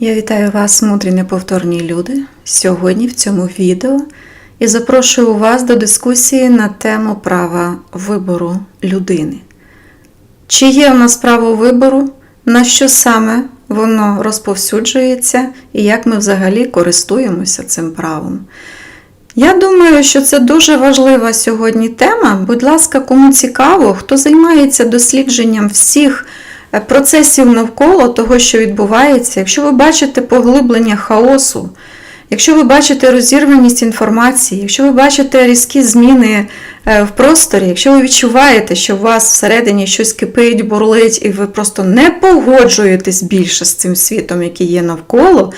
Я вітаю вас, мудрі неповторні люди, сьогодні в цьому відео і запрошую вас до дискусії на тему права вибору людини. Чи є у нас право вибору, на що саме воно розповсюджується і як ми взагалі користуємося цим правом? Я думаю, що це дуже важлива сьогодні тема. Будь ласка, кому цікаво, хто займається дослідженням всіх процесів навколо того, що відбувається, якщо ви бачите поглиблення хаосу, якщо ви бачите розірваність інформації, якщо ви бачите різкі зміни е, в просторі, якщо ви відчуваєте, що у вас всередині щось кипить, бурлить, і ви просто не погоджуєтесь більше з цим світом, який є навколо.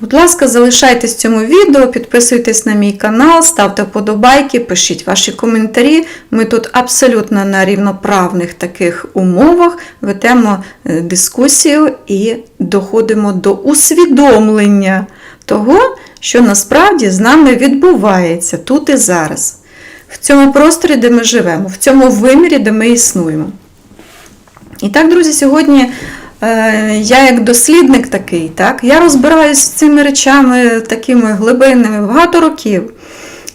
Будь ласка, залишайтесь цьому відео, підписуйтесь на мій канал, ставте вподобайки, пишіть ваші коментарі. Ми тут абсолютно на рівноправних таких умовах ведемо е, дискусію і доходимо до усвідомлення того, що насправді з нами відбувається тут і зараз, в цьому просторі, де ми живемо, в цьому вимірі, де ми існуємо. І так, друзі, сьогодні. Е, Я як дослідник такий, так, я розбираюся з цими речами такими глибинними багато років.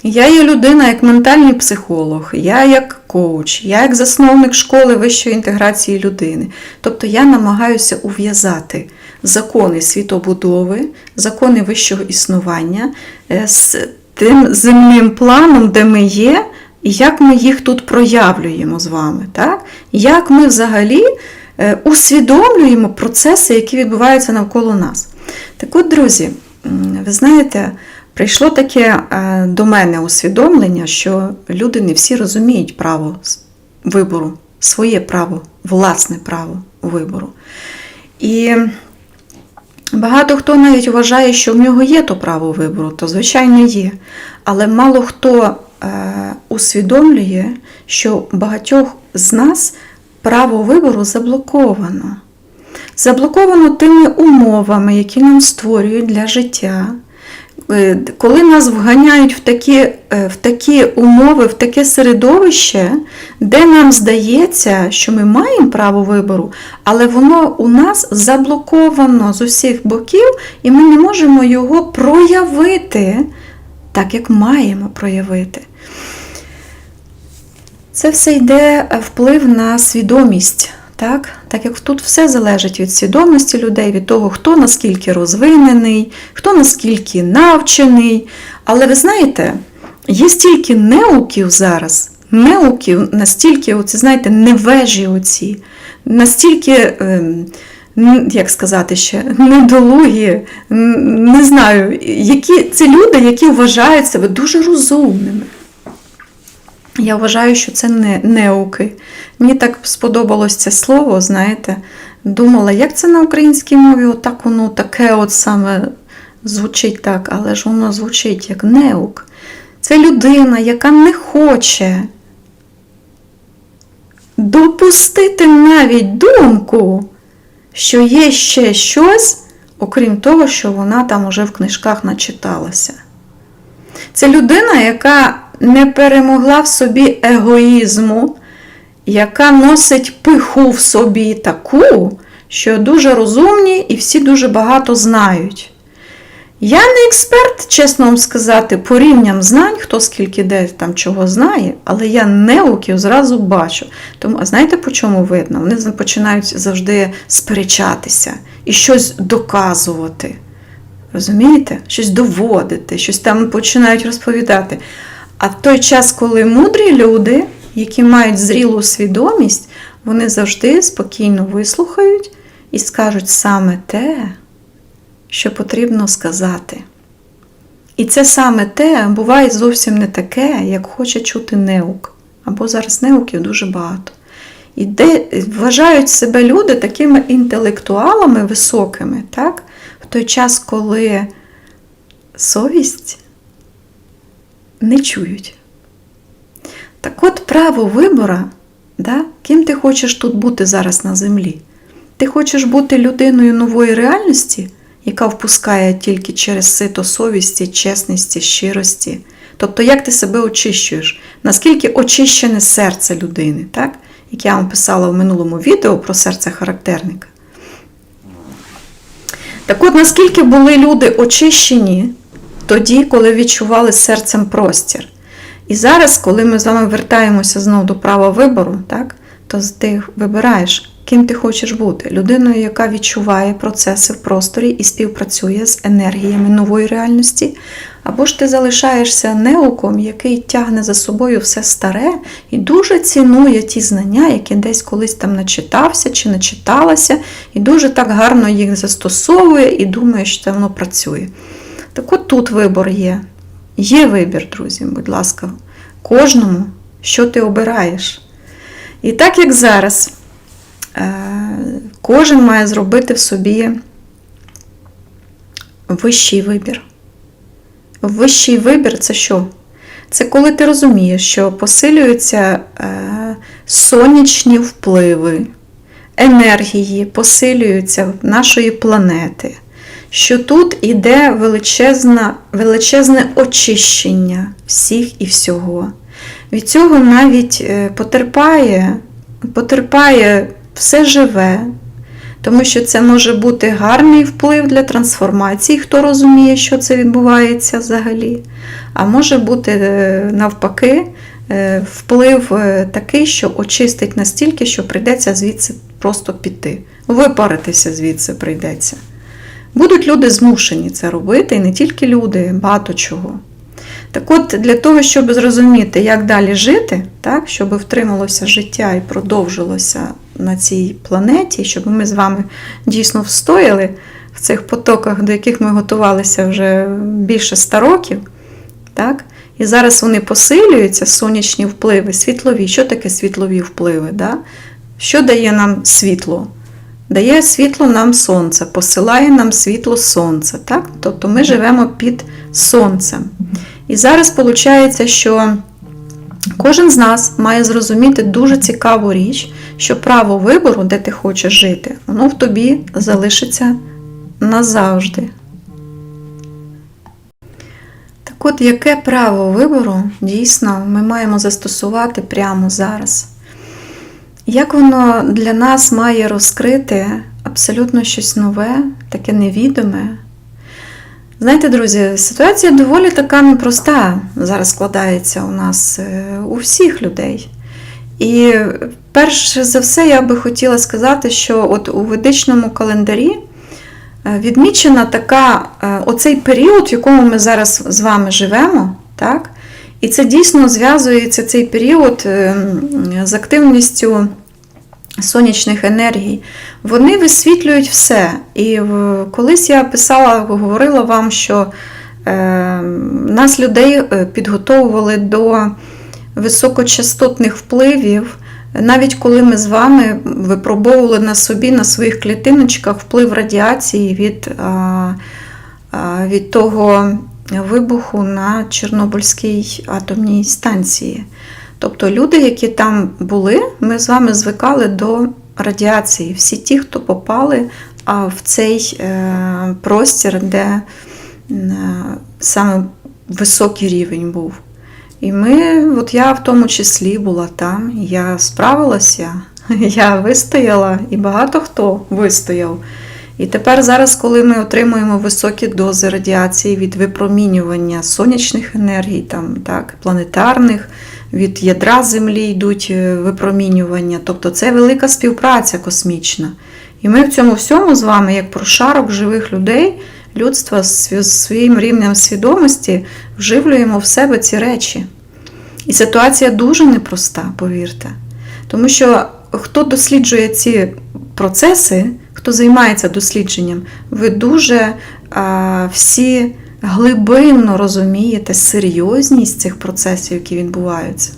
Я є людина як ментальний психолог, я як коуч, я як засновник школи вищої інтеграції людини. Тобто я намагаюся ув'язати закони світобудови, закони вищого існування е, з тим земним планом, де ми є, і як ми їх тут проявлюємо з вами. Так? Як ми взагалі е, усвідомлюємо процеси, які відбуваються навколо нас. Так от, друзі, ви знаєте, прийшло таке е, до мене усвідомлення, що люди не всі розуміють право вибору, своє право, власне право вибору. І Багато хто навіть вважає, що в нього є то право вибору, то звичайно є. Але мало хто е, усвідомлює, що багатьох з нас право вибору заблоковано. Заблоковано тими умовами, які нам створюють для життя. Е, Коли нас вганяють в такі, е, в такі умови, в таке середовище, де нам здається, що ми маємо право вибору, але воно у нас заблоковано з усіх боків, і ми не можемо його проявити так, як маємо проявити. Це все йде е, вплив на свідомість. Так? так як тут все залежить від свідомості людей, від того, хто наскільки розвинений, хто наскільки навчений. Але ви знаєте, є стільки неуків зараз, неуків, настільки, оці, знаєте, невежі оці, настільки. ем, як сказати ще, недолугі, не знаю, які це люди, які вважають себе дуже розумними. Я вважаю, що це не неуки. Мені так сподобалось це слово, знаєте. Думала, як це на українській мові, отак воно таке от саме звучить так, але ж воно звучить як неук. Це людина, яка не хоче допустити навіть думку, що є ще щось, окрім того, що вона там уже в книжках начиталася. Це людина, яка не перемогла в собі егоїзму, яка носить пиху в собі таку, що дуже розумні і всі дуже багато знають. Я не експерт, чесно вам сказати, по рівням знань, хто скільки де там чого знає, але я неуків зразу бачу. Тому, а знаєте, по чому видно? Вони починають завжди сперечатися і щось доказувати. Розумієте? Щось доводити, щось там починають розповідати. А в той час, коли мудрі люди, які мають зрілу свідомість, вони завжди спокійно вислухають і скажуть саме те, що потрібно сказати. І це саме те буває зовсім не таке, як хоче чути неук. Або зараз неуків дуже багато. І де вважають себе люди такими інтелектуалами високими, так? в той час, коли совість не чують. Так от право вибора, да? ким ти хочеш тут бути зараз на землі? Ти хочеш бути людиною нової реальності, яка впускає тільки через сито совісті, чесності, щирості. Тобто, як ти себе очищуєш? Наскільки очищене серце людини, так? як я вам писала в минулому відео про серце характерника. Так от, наскільки були люди очищені тоді, коли відчували серцем простір. І зараз, коли ми з вами вертаємося знову до права вибору, так, то ти вибираєш, ким ти хочеш бути. Людиною, яка відчуває процеси в просторі і співпрацює з енергіями нової реальності, або ж ти залишаєшся неуком, який тягне за собою все старе і дуже цінує ті знання, які десь колись там начитався чи начиталася, і дуже так гарно їх застосовує і думає, що воно працює. Так от тут вибор є. Є вибір, друзі, будь ласка, кожному, що ти обираєш. І так як зараз, е, кожен має зробити в собі вищий вибір. Вищий вибір це що? Це коли ти розумієш, що посилюються е, сонячні впливи, енергії, посилюються нашої планети, що тут іде величезна, величезне очищення всіх і всього. Від цього навіть е, потерпає, потерпає все живе, тому що це може бути гарний вплив для трансформації, хто розуміє, що це відбувається взагалі. А може бути е, навпаки е, вплив такий, що очистить настільки, що прийдеться звідси просто піти. Випаритися звідси прийдеться. Будуть люди змушені це робити, і не тільки люди, багато чого. Так от, для того, щоб зрозуміти, як далі жити, так, щоб втрималося життя і продовжилося на цій планеті, щоб ми з вами дійсно встояли в цих потоках, до яких ми готувалися вже більше ста років. Так? І зараз вони посилюються, сонячні впливи, світлові. Що таке світлові впливи? Да? Що дає нам світло? Дає світло нам сонце, посилає нам світло сонця. Так? Тобто ми живемо під сонцем. І зараз виходить, що кожен з нас має зрозуміти дуже цікаву річ, що право вибору, де ти хочеш жити, воно в тобі залишиться назавжди. Так от, яке право вибору дійсно ми маємо застосувати прямо зараз? Як воно для нас має розкрити абсолютно щось нове, таке невідоме? Знаєте, друзі, ситуація доволі така непроста зараз складається у нас е, у всіх людей. І перш за все, я би хотіла сказати, що от у ведичному календарі е, відмічена така, е, оцей період, в якому ми зараз з вами живемо, так? І це дійсно зв'язується цей період з активністю сонячних енергій, вони висвітлюють все. І колись я писала, говорила вам, що е, нас людей е, підготовували до високочастотних впливів. Навіть коли ми з вами випробовували на собі, на своїх клітиночках вплив радіації від від того вибуху на Чорнобильській атомній станції. Тобто люди, які там були, ми з вами звикали до радіації. Всі ті, хто попали в цей е, простір, де е, саме високий рівень був. І ми, от я в тому числі була там, я справилася, я вистояла, і багато хто вистояв. І тепер, зараз, коли ми отримуємо високі дози радіації від випромінювання сонячних енергій, там, так, планетарних, від ядра Землі йдуть е, випромінювання. Тобто це велика співпраця космічна. І ми в цьому всьому з вами, як прошарок живих людей, людства з своїм рівнем свідомості вживлюємо в себе ці речі. І ситуація дуже непроста, повірте. Тому що хто досліджує ці процеси, хто займається дослідженням, ви дуже всі глибинно розумієте серйозність цих процесів, які відбуваються.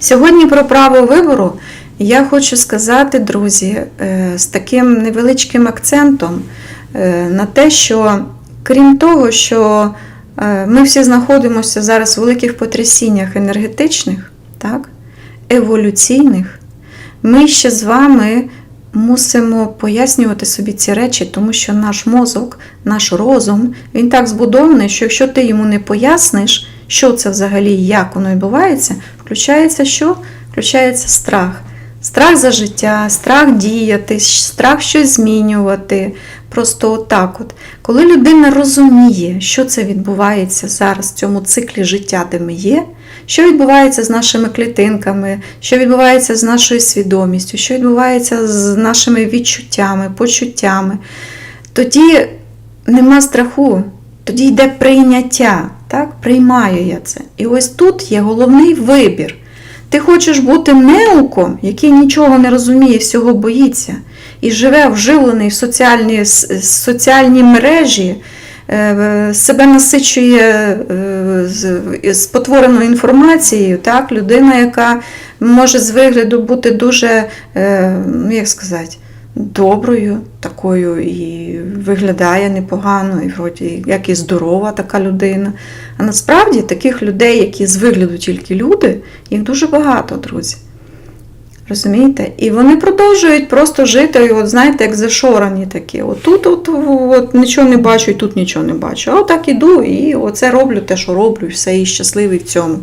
Сьогодні про право вибору я хочу сказати, друзі, е, з таким невеличким акцентом е, на те, що крім того, що е, ми всі знаходимося зараз в великих потрясіннях енергетичних, так, еволюційних, ми ще з вами мусимо пояснювати собі ці речі, тому що наш мозок, наш розум, він так збудований, що якщо ти йому не поясниш, що це взагалі, як воно відбувається, включається що? Включається страх. Страх за життя, страх діяти, страх щось змінювати. Просто отак от. Коли людина розуміє, що це відбувається зараз в цьому циклі життя, де ми є, що відбувається з нашими клітинками, що відбувається з нашою свідомістю, що відбувається з нашими відчуттями, почуттями, тоді нема страху, тоді йде прийняття. Так? Приймаю я це. І ось тут є головний вибір. Ти хочеш бути неуком, який нічого не розуміє, всього боїться, і живе вживлений в соціальні, соціальні мережі, е, себе насичує е, спотвореною інформацією, так? людина, яка може з вигляду бути дуже, е, ну, як сказати, доброю такою і виглядає непогано, і вроді як і здорова така людина. А насправді таких людей, які з вигляду тільки люди, їх дуже багато, друзі. Розумієте? І вони продовжують просто жити, от знаєте, як зашорені такі. От тут от, от, нічого не бачу, і тут нічого не бачу. А отак іду, і оце роблю те, що роблю, і все, і щасливий в цьому.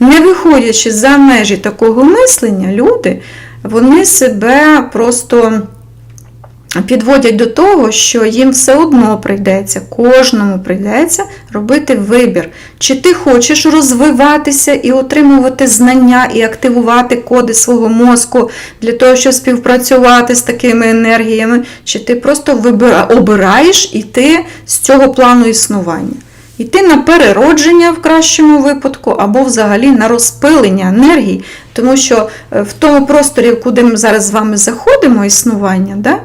Не виходячи за межі такого мислення, люди, вони себе просто підводять до того, що їм все одно прийдеться, кожному прийдеться робити вибір. Чи ти хочеш розвиватися і отримувати знання, і активувати коди свого мозку для того, щоб співпрацювати з такими енергіями, чи ти просто вибира, обираєш іти з цього плану існування. Йти на переродження в кращому випадку, або взагалі на розпилення енергії, тому що е, в тому просторі, куди ми зараз з вами заходимо, існування, да?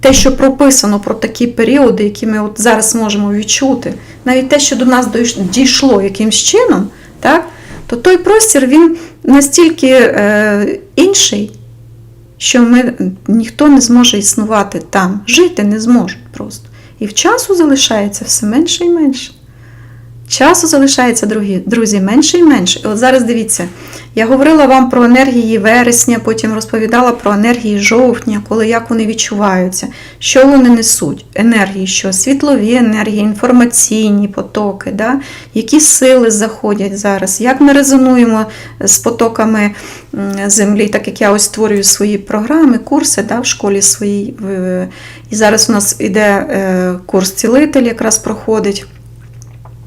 Те, що прописано про такі періоди, які ми от зараз можемо відчути, навіть те, що до нас дійшло якимсь чином, так? то той простір він настільки е, інший, що ми, ніхто не зможе існувати там, жити не зможуть просто. І в часу залишається все менше і менше. Часу залишається, друзі, менше і менше. І от зараз дивіться, я говорила вам про енергії вересня, потім розповідала про енергії жовтня, коли як вони відчуваються, що вони несуть. Енергії, що світлові енергії, інформаційні потоки, да? які сили заходять зараз, як ми резонуємо з потоками землі, так як я ось створюю свої програми, курси да, в школі своїй. І зараз у нас іде е, курс цілитель, якраз проходить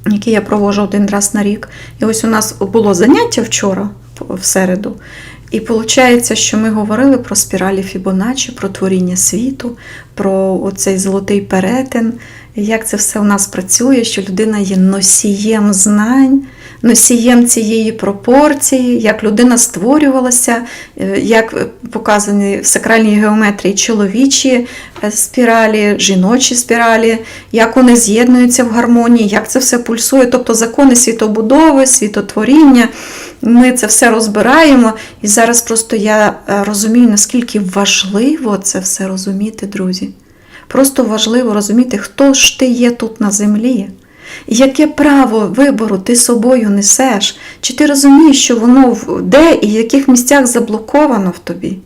який я провожу один раз на рік. І ось у нас було заняття вчора, в середу. І виходить, що ми говорили про спіралі Фібоначчі, про творіння світу, про оцей золотий перетин, як це все у нас працює, що людина є носієм знань, носієм цієї пропорції, як людина створювалася, е, як показані в сакральній геометрії чоловічі е, спіралі, жіночі спіралі, як вони з'єднуються в гармонії, як це все пульсує, тобто закони світобудови, світотворіння. Ми це все розбираємо. І зараз просто я е, розумію, наскільки важливо це все розуміти, друзі. Просто важливо розуміти, хто ж ти є тут на землі. Яке право вибору ти собою несеш? Чи ти розумієш, що воно де і в яких місцях заблоковано в тобі?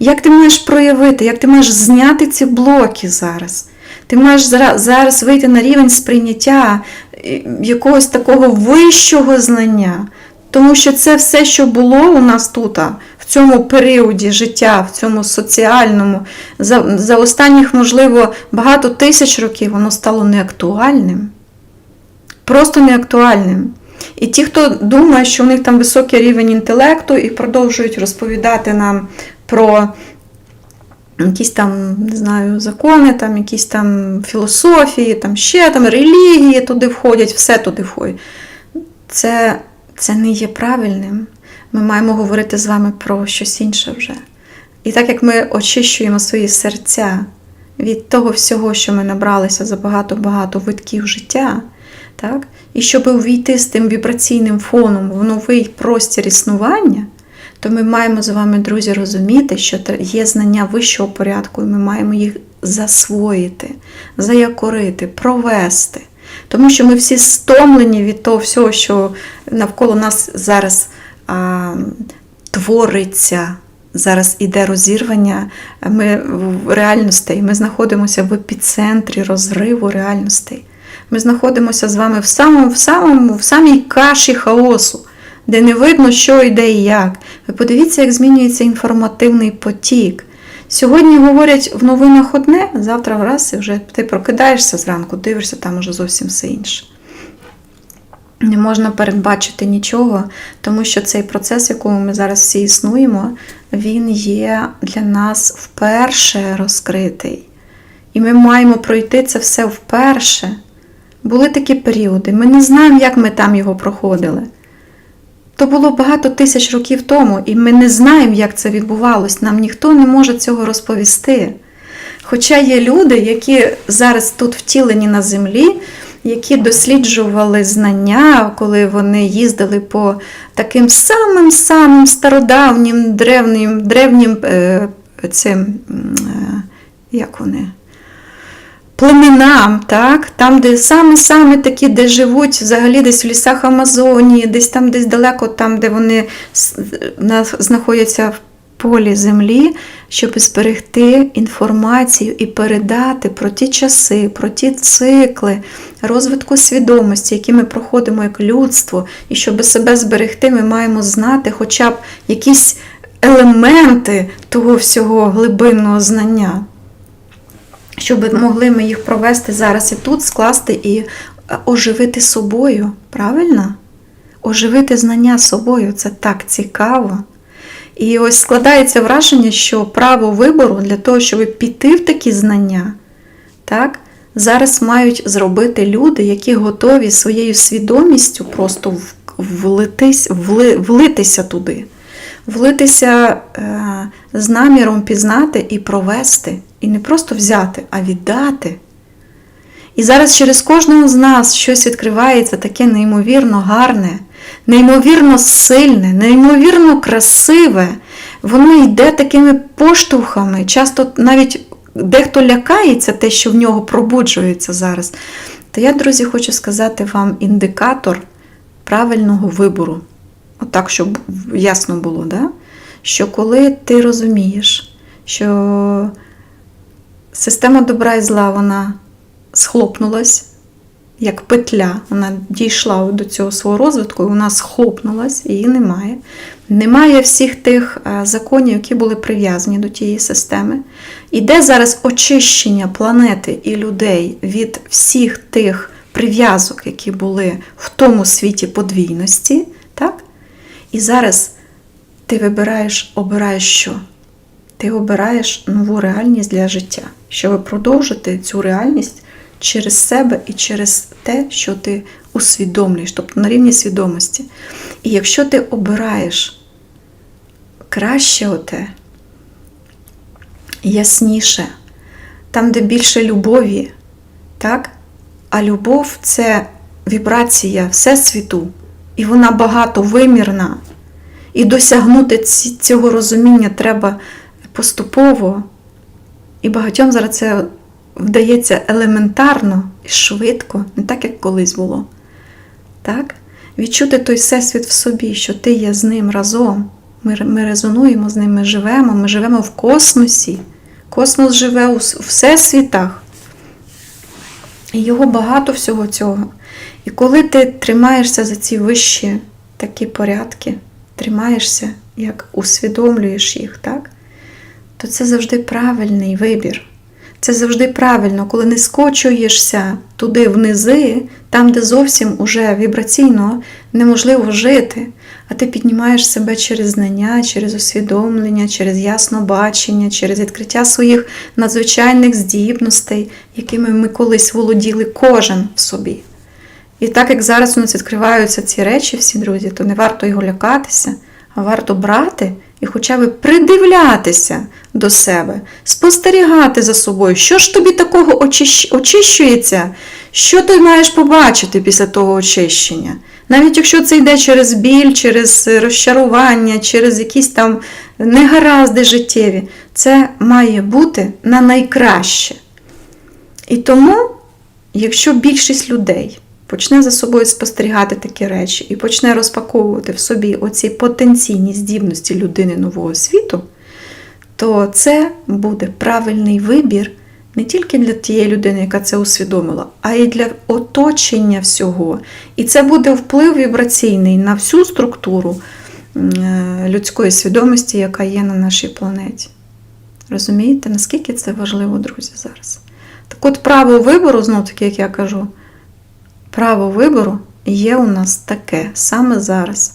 Як ти маєш проявити, як ти маєш зняти ці блоки зараз? Ти маєш зараз вийти на рівень сприйняття е, якогось такого вищого знання. Тому що це все, що було у нас тут, в цьому періоді життя, в цьому соціальному, за, за останніх, можливо, багато тисяч років воно стало неактуальним. Просто неактуальним. І ті, хто думає, що у них там високий рівень інтелекту і продовжують розповідати нам про якісь там, не знаю, закони, там, якісь там філософії, там ще там релігії туди входять, все туди входить. Це, це не є правильним. Ми маємо говорити з вами про щось інше вже. І так як ми очищуємо свої серця від того всього, що ми набралися за багато-багато витків життя, так? і щоб увійти з тим вібраційним фоном в новий простір існування, то ми маємо з вами, друзі, розуміти, що є знання вищого порядку, і ми маємо їх засвоїти, заякорити, провести. Тому що ми всі стомлені від того всього, що навколо нас зараз а, твориться. Зараз іде розірвання ми в реальностей. Ми знаходимося в епіцентрі розриву реальностей. Ми знаходимося з вами в самому, в самому, в самій каші хаосу. де не видно, що йде і як. Ви подивіться, як змінюється інформативний потік. Сьогодні говорять в новинах одне, завтра враз і вже ти прокидаєшся зранку, дивишся, там уже зовсім все інше. Не можна передбачити нічого, тому що цей процес, в якому ми зараз всі існуємо, він є для нас вперше розкритий. І ми маємо пройти це все вперше. Були такі періоди. Ми не знаємо, як ми там його проходили. То було багато тисяч років тому, і ми не знаємо, як це відбувалось. Нам ніхто не може цього розповісти. Хоча є люди, які зараз тут втілені на землі, які досліджували знання, коли вони їздили по таким самим-самим стародавнім древнім, древнім е, цим, е, як вони, племенам, так? там, де саме-саме такі, де живуть взагалі десь в лісах Амазонії, десь там, десь далеко, там, де вони знаходяться в полі землі, щоб зберегти інформацію і передати про ті часи, про ті цикли розвитку свідомості, які ми проходимо як людство, і щоб себе зберегти, ми маємо знати хоча б якісь елементи того всього глибинного знання щоб могли ми їх провести зараз і тут, скласти і е, оживити собою. Правильно? Оживити знання собою це так цікаво. І ось складається враження, що право вибору для того, щоб піти в такі знання, так, зараз мають зробити люди, які готові своєю свідомістю просто влитись, вли, влитися туди, влитися е, з наміром пізнати і провести. І не просто взяти, а віддати. І зараз через кожного з нас щось відкривається таке неймовірно гарне, неймовірно сильне, неймовірно красиве. Воно йде такими поштовхами. Часто навіть дехто лякається те, що в нього пробуджується зараз. То я, друзі, хочу сказати вам індикатор правильного вибору. Отак, щоб ясно було, да? що коли ти розумієш, що система добра і зла вона схлопнулась, як петля, вона дійшла до цього свого розвитку, і вона схлопнулась, її немає. Немає всіх тих е, законів, які були прив'язані до тієї системи. Іде зараз очищення планети і людей від всіх тих прив'язок, які були в тому світі подвійності. Так? І зараз ти вибираєш, обираєш що? Ти обираєш нову реальність для життя, щоб продовжити цю реальність через себе і через те, що ти усвідомлюєш, тобто на рівні свідомості. І якщо ти обираєш краще оте, ясніше, там, де більше любові, так? а любов це вібрація Всесвіту, і вона багатовимірна. І досягнути цього розуміння треба поступово. І багатьом зараз це вдається елементарно і швидко, не так, як колись було. Так? Відчути той всесвіт в собі, що ти є з ним разом. Ми, ми резонуємо з ним, ми живемо, ми живемо в космосі. Космос живе у всесвітах. І його багато всього цього. І коли ти тримаєшся за ці вищі такі порядки, тримаєшся, як усвідомлюєш їх, так? То це завжди правильний вибір. Це завжди правильно, коли не скочуєшся туди внизи, там, де зовсім уже вібраційно неможливо жити, а ти піднімаєш себе через знання, через усвідомлення, через ясно бачення, через відкриття своїх надзвичайних здібностей, якими ми колись володіли кожен в собі. І так як зараз у нас відкриваються ці речі, всі друзі, то не варто його лякатися, а варто брати і хоча б придивлятися до себе, спостерігати за собою, що ж тобі такого очищ- очищується, що ти маєш побачити після того очищення. Навіть якщо це йде через біль, через розчарування, через якісь там негаразди життєві, це має бути на найкраще. І тому, якщо більшість людей почне за собою спостерігати такі речі і почне розпаковувати в собі оці потенційні здібності людини нового світу, то це буде правильний вибір Не тільки для тієї людини, яка це усвідомила, а й для оточення всього. І це буде вплив вібраційний на всю структуру е, людської свідомості, яка є на нашій планеті. Розумієте, наскільки це важливо, друзі, зараз? Так от право вибору, знов таки, як я кажу, право вибору є у нас таке саме зараз.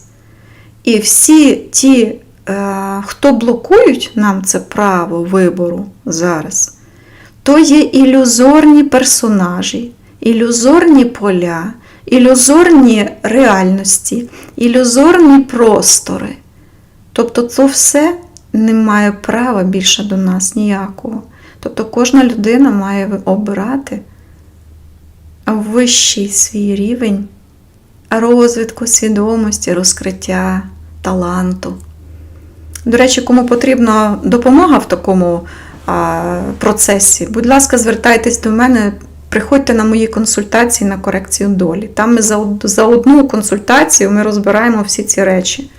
І всі ті, е, хто блокують нам це право вибору зараз, то є ілюзорні персонажі, ілюзорні поля, ілюзорні реальності, ілюзорні простори. Тобто, це все не має права більше до нас ніякого. Тобто кожна людина має обирати вищий свій рівень розвитку свідомості, розкриття, таланту. До речі, кому потрібна допомога в такому а, процесі, будь ласка, звертайтесь до мене, приходьте на мої консультації на корекцію долі. Там ми за, за одну консультацію ми розбираємо всі ці речі.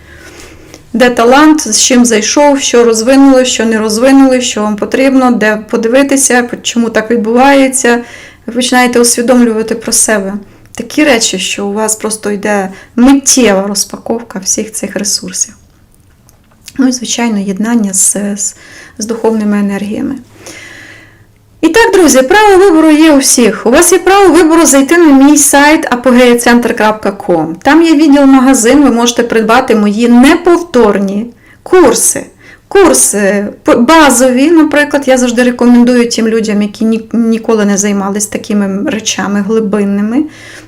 Де талант, з чим зайшов, що розвинули, що не розвинули, що вам потрібно, де подивитися, чому так відбувається. Ви починаєте усвідомлювати про себе такі речі, що у вас просто йде миттєва розпаковка всіх цих ресурсів. Ну і, звичайно, єднання з, з, з духовними енергіями. І так, друзі, право вибору є у всіх. У вас є право вибору зайти на мій сайт apogeacenter.com. Там є відділ магазин, ви можете придбати мої неповторні курси. Курси базові, наприклад, я завжди рекомендую тим людям, які ніколи не займалися такими речами глибинними,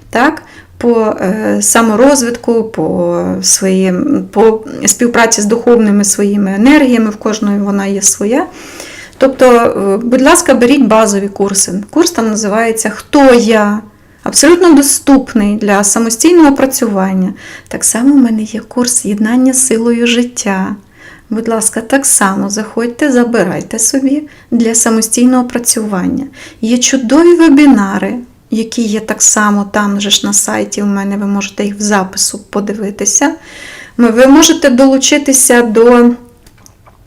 так, по е, саморозвитку, по своїм, по співпраці з духовними своїми енергіями, в кожної вона є своя. Тобто, е, будь ласка, беріть базові курси. Курс там називається Хто я? Абсолютно доступний для самостійного працювання. Так само в мене є курс єднання силою життя. Будь ласка, так само заходьте, забирайте собі для самостійного працювання. Є чудові вебінари, які є так само там же ж на сайті. У мене ви можете їх в запису подивитися. Ви можете долучитися до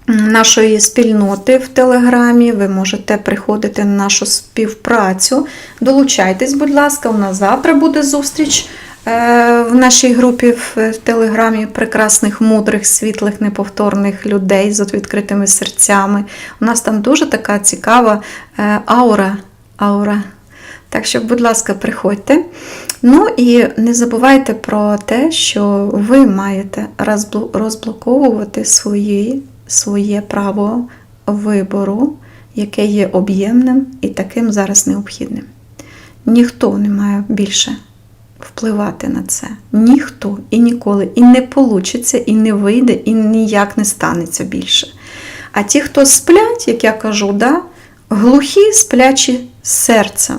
нашої спільноти в Телеграмі, ви можете приходити на нашу співпрацю. Долучайтесь, будь ласка, у нас завтра буде зустріч. Е, в нашій групі в Телеграмі прекрасних, мудрих, світлих, неповторних людей з відкритими серцями. У нас там дуже така цікава е, аура. аура. Так що, будь ласка, приходьте. Ну і не забувайте про те, що ви маєте розблоковувати свої, своє право вибору, яке є об'ємним і таким зараз необхідним. Ніхто не має більше впливати на це. Ніхто і ніколи і не получиться, і не вийде, і ніяк не станеться більше. А ті, хто сплять, як я кажу, да, глухі сплячі серцем.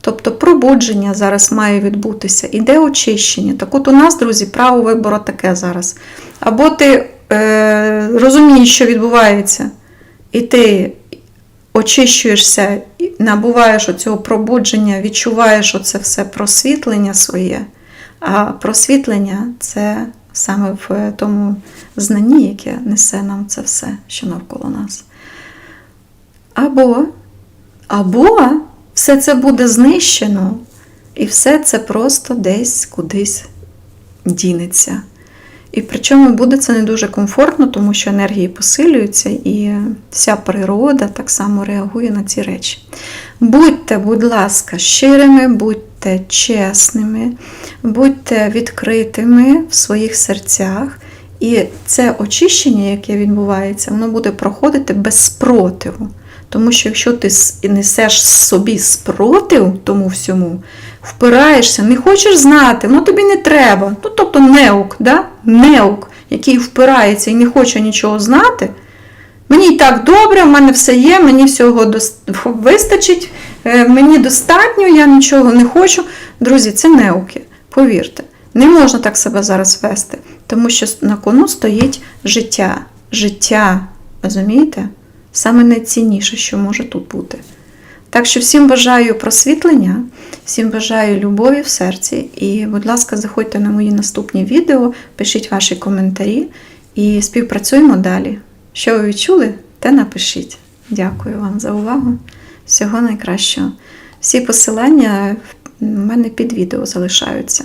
Тобто пробудження зараз має відбутися, іде очищення. Так от у нас, друзі, право вибору таке зараз. Або ти е, розумієш, що відбувається, і ти очищуєшся, набуваєш оцього пробудження, відчуваєш оце все просвітлення своє. А просвітлення це саме в тому знанні, яке несе нам це все, що навколо нас. Або, або все це буде знищено, і все це просто десь кудись дінеться. І причому буде це не дуже комфортно, тому що енергії посилюються, і вся природа так само реагує на ці речі. Будьте, будь ласка, щирими, будьте чесними, будьте відкритими в своїх серцях. І це очищення, яке відбувається, воно буде проходити без спротиву. Тому що якщо ти несеш собі спротив тому всьому, впираєшся, не хочеш знати, ну тобі не треба. Ну, тобто неук, да? неук, який впирається і не хоче нічого знати. Мені і так добре, в мене все є, мені всього вистачить, е, мені достатньо, я нічого не хочу. Друзі, це неуки, повірте. Не можна так себе зараз вести, тому що на кону стоїть життя. Життя, розумієте? Саме найцінніше, що може тут бути. Так що всім бажаю просвітлення, всім бажаю любові в серці. І, будь ласка, заходьте на мої наступні відео, пишіть ваші коментарі і співпрацюємо далі. Що ви відчули, те напишіть. Дякую вам за увагу. Всього найкращого. Всі посилання в мене під відео залишаються.